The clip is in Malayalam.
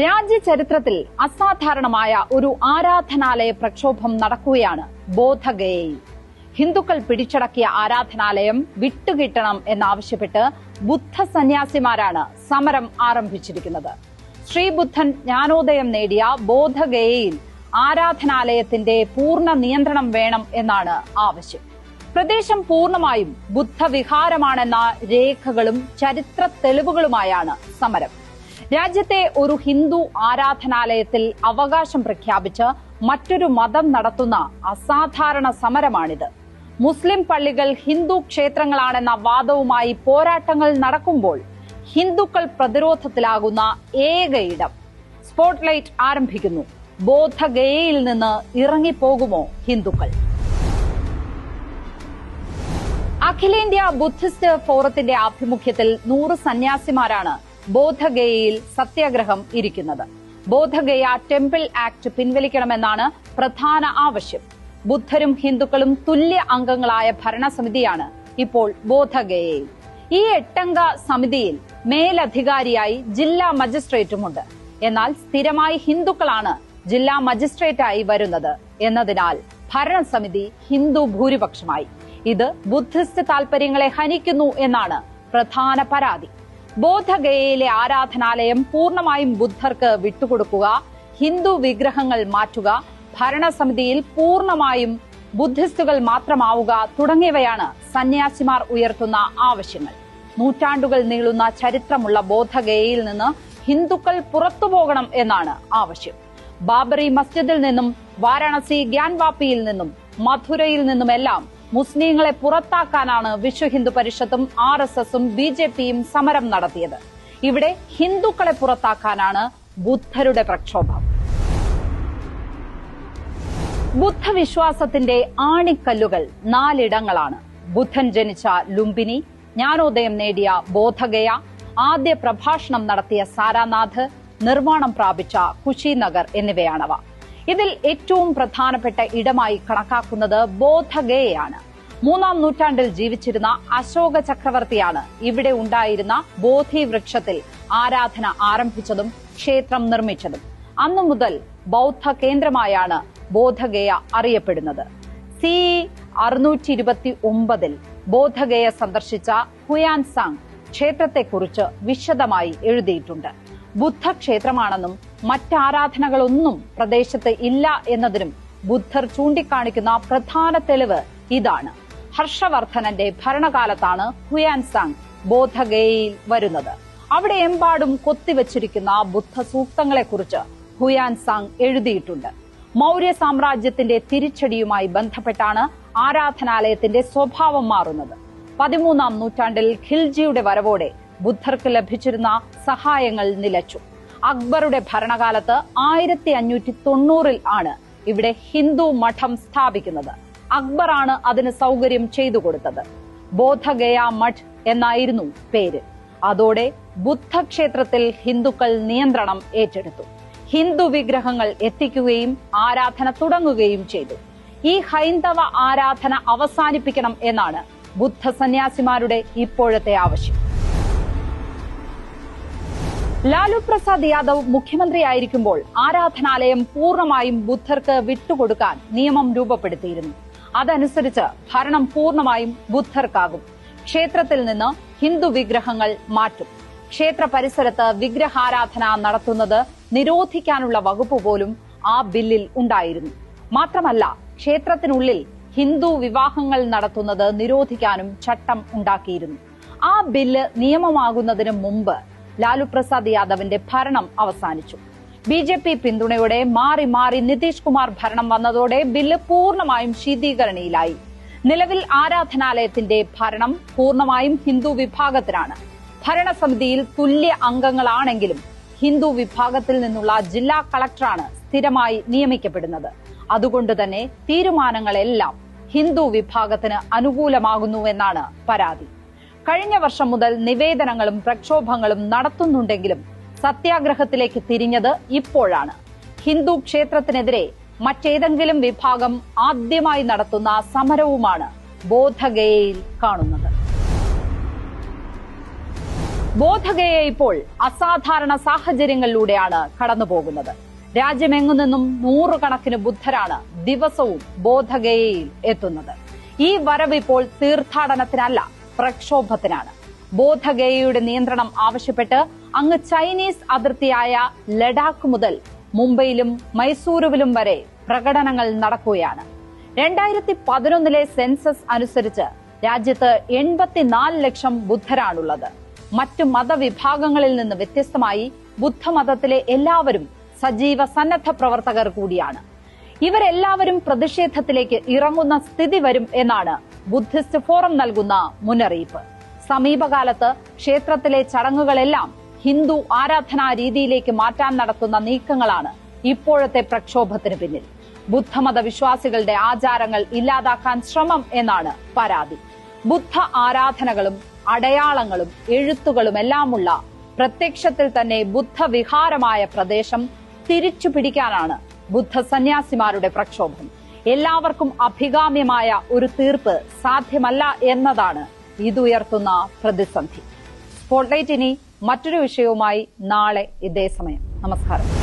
രാജ്യ ചരിത്രത്തിൽ അസാധാരണമായ ഒരു ആരാധനാലയ പ്രക്ഷോഭം നടക്കുകയാണ് ബോധഗയയിൽ. ഹിന്ദുക്കൾ പിടിച്ചടക്കിയ ആരാധനാലയം വിട്ടുകിട്ടണം എന്നാവശ്യപ്പെട്ട് ബുദ്ധ സന്യാസിമാരാണ് സമരം ആരംഭിച്ചിരിക്കുന്നത്. ശ്രീബുദ്ധൻ ജ്ഞാനോദയം നേടിയ ബോധഗയയിൽ ആരാധനാലയത്തിന്റെ പൂർണ നിയന്ത്രണം വേണം എന്നാണ് ആവശ്യം. പ്രദേശം പൂർണമായും ബുദ്ധവിഹാരമാണെന്ന രേഖകളും ചരിത്ര തെളിവുകളുമായാണ് സമരം. രാജ്യത്തെ ഒരു ഹിന്ദു ആരാധനാലയത്തിൽ അവകാശം പ്രഖ്യാപിച്ച് മറ്റൊരു മതം നടത്തുന്ന അസാധാരണ സമരമാണിത്. മുസ്ലിം പള്ളികൾ ഹിന്ദു ക്ഷേത്രങ്ങളാണെന്ന വാദവുമായി പോരാട്ടങ്ങൾ നടക്കുമ്പോൾ ഹിന്ദുക്കൾ പ്രതിരോധത്തിലാകുന്ന ഏക ഇടം. സ്പോട്ട്ലൈറ്റ് ആരംഭിക്കുന്നു. ബോധഗയയിൽ നിന്ന് ഇറങ്ങിപ്പോകുമോ ഹിന്ദുക്കൾ? അഖിലേന്ത്യാ ബുദ്ധിസ്റ്റ് ഫോറത്തിന്റെ ആഭിമുഖ്യത്തിൽ നൂറ് സന്യാസിമാരാണ് ബോധഗയയിൽ സത്യാഗ്രഹം ഇരിക്കുന്നത്. ബോധഗയ ടെമ്പിൾ ആക്ട് പിൻവലിക്കണമെന്നാണ് പ്രധാന ആവശ്യം. ബുദ്ധരും ഹിന്ദുക്കളും തുല്യ അംഗങ്ങളായ ഭരണസമിതിയാണ് ഇപ്പോൾ ബോധഗയയിൽ. ഈ എട്ടംഗ സമിതിയിൽ മേലധികാരിയായി ജില്ലാ മജിസ്ട്രേറ്റുമുണ്ട്. എന്നാൽ സ്ഥിരമായി ഹിന്ദുക്കളാണ് ജില്ലാ മജിസ്ട്രേറ്റായി വരുന്നത് എന്നതിനാൽ ഭരണസമിതി ഹിന്ദു ഭൂരിപക്ഷമായി. ഇത് ബുദ്ധിസ്റ്റ് താൽപര്യങ്ങളെ ഹനിക്കുന്നു എന്നാണ് പ്രധാന പരാതി. ബോധഗയയിലെ ആരാധനാലയം പൂർണമായും ബുദ്ധർക്ക് വിട്ടുകൊടുക്കുക ഹിന്ദു വിഗ്രഹങ്ങൾ മാറ്റുക ഭരണസമിതിയിൽ പൂർണമായും ബുദ്ധിസ്റ്റുകൾ മാത്രമാവുക തുടങ്ങിയവയാണ് സന്യാസിമാർ ഉയർത്തുന്ന ആവശ്യങ്ങൾ. നൂറ്റാണ്ടുകൾ നീളുന്ന ചരിത്രമുള്ള ബോധഗയയിൽ നിന്ന് ഹിന്ദുക്കൾ പുറത്തുപോകണം എന്നാണ് ആവശ്യം. ബാബറി മസ്ജിദിൽ നിന്നും വാരാണസി ഗ്യാൻവാപ്പിയിൽ നിന്നും മധുരയിൽ നിന്നുമെല്ലാം മുസ്ലിങ്ങളെ പുറത്താക്കാനാണ് വിശ്വ ഹിന്ദു പരിഷത്തും ആർ എസ് എസും ബി ജെ പിയും സമരം നടത്തിയത്. ഇവിടെ ഹിന്ദുക്കളെ പുറത്താക്കാനാണ് ബുദ്ധരുടെ പ്രക്ഷോഭം. ബുദ്ധവിശ്വാസത്തിന്റെ ആണിക്കല്ലുകൾ നാലിടങ്ങളാണ്. ബുദ്ധൻ ജനിച്ച ലുംബിനി ജ്ഞാനോദയം നേടിയ ബോധഗയ ആദ്യ പ്രഭാഷണം നടത്തിയ സാരാനാഥ് നിർമ്മാണം പ്രാപിച്ച കുശിനഗർ എന്നിവയാണവ. ഇതിൽ ഏറ്റവും പ്രധാനപ്പെട്ട ഇടമായി കണക്കാക്കുന്നത് ബോധഗയയാണ്. മൂന്നാം നൂറ്റാണ്ടിൽ ജീവിച്ചിരുന്ന അശോക ചക്രവർത്തിയാണ് ഇവിടെ ഉണ്ടായിരുന്ന ബോധി വൃക്ഷത്തിൽ ആരാധന ആരംഭിച്ചതും ക്ഷേത്രം നിർമ്മിച്ചതും. അന്നു മുതൽ ബൗദ്ധ കേന്ദ്രമായാണ് ബോധഗയ അറിയപ്പെടുന്നത്. സി അറുന്നൂറ്റി ഇരുപത്തി ഒമ്പതിൽ ബോധഗയ സന്ദർശിച്ച ഹുയാൻ സാങ് ക്ഷേത്രത്തെക്കുറിച്ച് വിശദമായി എഴുതിയിട്ടുണ്ട്. ബുദ്ധക്ഷേത്രമാണെന്നും മറ്റാരാധനകളൊന്നും പ്രദേശത്ത് ഇല്ല എന്നതിനും ബുദ്ധർ ചൂണ്ടിക്കാണിക്കുന്ന പ്രധാന തെളിവ് ഇതാണ്. ഹർഷവർദ്ധനന്റെ ഭരണകാലത്താണ് ഹുയാൻസാങ് ബോധഗയയിൽ വരുന്നത്. അവിടെ എമ്പാടും കൊത്തിവച്ചിരിക്കുന്ന ബുദ്ധ സൂക്തങ്ങളെക്കുറിച്ച് ഹുയാൻസാങ് എഴുതിയിട്ടുണ്ട്. മൗര്യ സാമ്രാജ്യത്തിന്റെ തിരിച്ചടിയുമായി ബന്ധപ്പെട്ടാണ് ആരാധനാലയത്തിന്റെ സ്വഭാവം മാറുന്നത്. പതിമൂന്നാം നൂറ്റാണ്ടിൽ ഖിൽജിയുടെ വരവോടെ ബുദ്ധർക്ക് ലഭിച്ചിരുന്ന സഹായങ്ങൾ നിലച്ചു. അക്ബറുടെ ഭരണകാലത്ത് ആയിരത്തി അഞ്ഞൂറ്റി തൊണ്ണൂറിൽ ആണ് ഇവിടെ ഹിന്ദു മഠം സ്ഥാപിക്കുന്നത്. അക്ബറാണ് അതിന് സൗകര്യം ചെയ്തു കൊടുത്തത്. ബോധഗയ മഠ് എന്നായിരുന്നു പേര്. അതോടെ ബുദ്ധക്ഷേത്രത്തിൽ ഹിന്ദുക്കൾ നിയന്ത്രണം ഏറ്റെടുത്തു. ഹിന്ദു വിഗ്രഹങ്ങൾ എത്തിക്കുകയും ആരാധന തുടങ്ങുകയും ചെയ്തു. ഈ ഹൈന്ദവ ആരാധന അവസാനിപ്പിക്കണം എന്നാണ് ബുദ്ധ സന്യാസിമാരുടെ ഇപ്പോഴത്തെ ആവശ്യം. ലാലു പ്രസാദ് യാദവ് മുഖ്യമന്ത്രിയായിരിക്കുമ്പോൾ ആരാധനാലയം പൂർണമായും ബുദ്ധർക്ക് വിട്ടുകൊടുക്കാൻ നിയമം രൂപപ്പെടുത്തിയിരുന്നു. അതനുസരിച്ച് ഭരണം പൂർണമായും ബുദ്ധർക്കാകും. ക്ഷേത്രത്തിൽ നിന്ന് ഹിന്ദു വിഗ്രഹങ്ങൾ മാറ്റും. ക്ഷേത്ര പരിസരത്ത് വിഗ്രഹാരാധന നടത്തുന്നത് നിരോധിക്കാനുള്ള വകുപ്പ് പോലും ആ ബില്ലിൽ ഉണ്ടായിരുന്നു. മാത്രമല്ല ക്ഷേത്രത്തിനുള്ളിൽ ഹിന്ദു വിവാഹങ്ങൾ നടത്തുന്നത് നിരോധിക്കാനും ചട്ടം ഉണ്ടാക്കിയിരുന്നു. ആ ബില്ല് നിയമമാകുന്നതിന് മുമ്പ് ലാലു പ്രസാദ് യാദവിന്റെ ഭരണം അവസാനിച്ചു. ബി ജെ പി പിന്തുണയോടെ മാറി മാറി നിതീഷ് കുമാർ ഭരണം വന്നതോടെ ബില്ല് പൂർണമായും ശീതീകരണിയിലായി. നിലവിൽ ആരാധനാലയത്തിന്റെ ഭരണം പൂർണമായും ഹിന്ദു വിഭാഗത്തിനാണ് ഭരണസമിതിയിൽ തുല്യ അംഗങ്ങളാണെങ്കിലും ഹിന്ദു വിഭാഗത്തിൽ നിന്നുള്ള ജില്ലാ കളക്ടറാണ് സ്ഥിരമായി നിയമിക്കപ്പെടുന്നത്. അതുകൊണ്ട് തന്നെ തീരുമാനങ്ങളെല്ലാം ഹിന്ദു വിഭാഗത്തിന് അനുകൂലമാകുന്നുവെന്നാണ് പരാതി. കഴിഞ്ഞ വർഷം മുതൽ നിവേദനങ്ങളും പ്രക്ഷോഭങ്ങളും നടത്തുന്നുണ്ടെങ്കിലും സത്യാഗ്രഹത്തിലേക്ക് തിരിഞ്ഞത് ഇപ്പോഴാണ്. ഹിന്ദു ക്ഷേത്രത്തിനെതിരെ മറ്റേതെങ്കിലും വിഭാഗം ആദ്യമായി നടത്തുന്ന സമരവുമാണ് ബോധഗയയിൽ കാണുന്നത്. ബോധഗയ ഇപ്പോൾ അസാധാരണ സാഹചര്യങ്ങളിലൂടെയാണ് കടന്നുപോകുന്നത്. രാജ്യമെങ്ങു നിന്നും നൂറുകണക്കിന് ബുദ്ധരാണ് ദിവസവും ബോധഗയയിൽ എത്തുന്നത്. ഈ വരവ് ഇപ്പോൾ തീർത്ഥാടനത്തിനല്ല പ്രക്ഷോഭത്തിനാണ്. ബോധഗയയുടെ നിയന്ത്രണം ആവശ്യപ്പെട്ട് അങ്ങ് ചൈനീസ് അതിർത്തിയായ ലഡാക്ക് മുതൽ മുംബൈയിലും മൈസൂരുവിലും വരെ പ്രകടനങ്ങൾ നടക്കുകയാണ്. രണ്ടായിരത്തി പതിനൊന്നിലെ സെൻസസ് അനുസരിച്ച് രാജ്യത്ത് എൺപത്തിനാല് ലക്ഷം ബുദ്ധരാണുള്ളത്. മറ്റു മതവിഭാഗങ്ങളിൽ നിന്ന് വ്യത്യസ്തമായി ബുദ്ധമതത്തിലെ എല്ലാവരും സജീവ സന്നദ്ധ പ്രവർത്തകർ കൂടിയാണ്. ഇവരെല്ലാവരും പ്രതിഷേധത്തിലേക്ക് ഇറങ്ങുന്ന സ്ഥിതി വരും എന്നാണ് ബുദ്ധിസ്റ്റ് ഫോറം നൽകുന്ന മുന്നറിയിപ്പ്. സമീപകാലത്ത് ക്ഷേത്രത്തിലെ ചടങ്ങുകളെല്ലാം ഹിന്ദു ആരാധനാ രീതിയിലേക്ക് മാറ്റാൻ നടത്തുന്ന നീക്കങ്ങളാണ് ഇപ്പോഴത്തെ പ്രക്ഷോഭത്തിന് പിന്നിൽ. ബുദ്ധമത വിശ്വാസികളുടെ ആചാരങ്ങൾ ഇല്ലാതാക്കാൻ ശ്രമം എന്നാണ് പരാതി. ബുദ്ധ ആരാധനകളും അടയാളങ്ങളും എഴുത്തുകളും എല്ലാമുള്ള പ്രത്യക്ഷത്തിൽ തന്നെ ബുദ്ധവിഹാരമായ പ്രദേശം തിരിച്ചു പിടിക്കാനാണ് ബുദ്ധ സന്യാസിമാരുടെ പ്രക്ഷോഭം. എല്ലാവർക്കും അഭികാമ്യമായ ഒരു തീർപ്പ് സാധ്യമല്ല എന്നതാണ് ഇതുയർത്തുന്ന പ്രതിസന്ധി. സ്പോട്ട്ലൈറ്റ് ഇനി മറ്റൊരു വിഷയവുമായി നാളെ ഇതേ സമയം. നമസ്കാരം.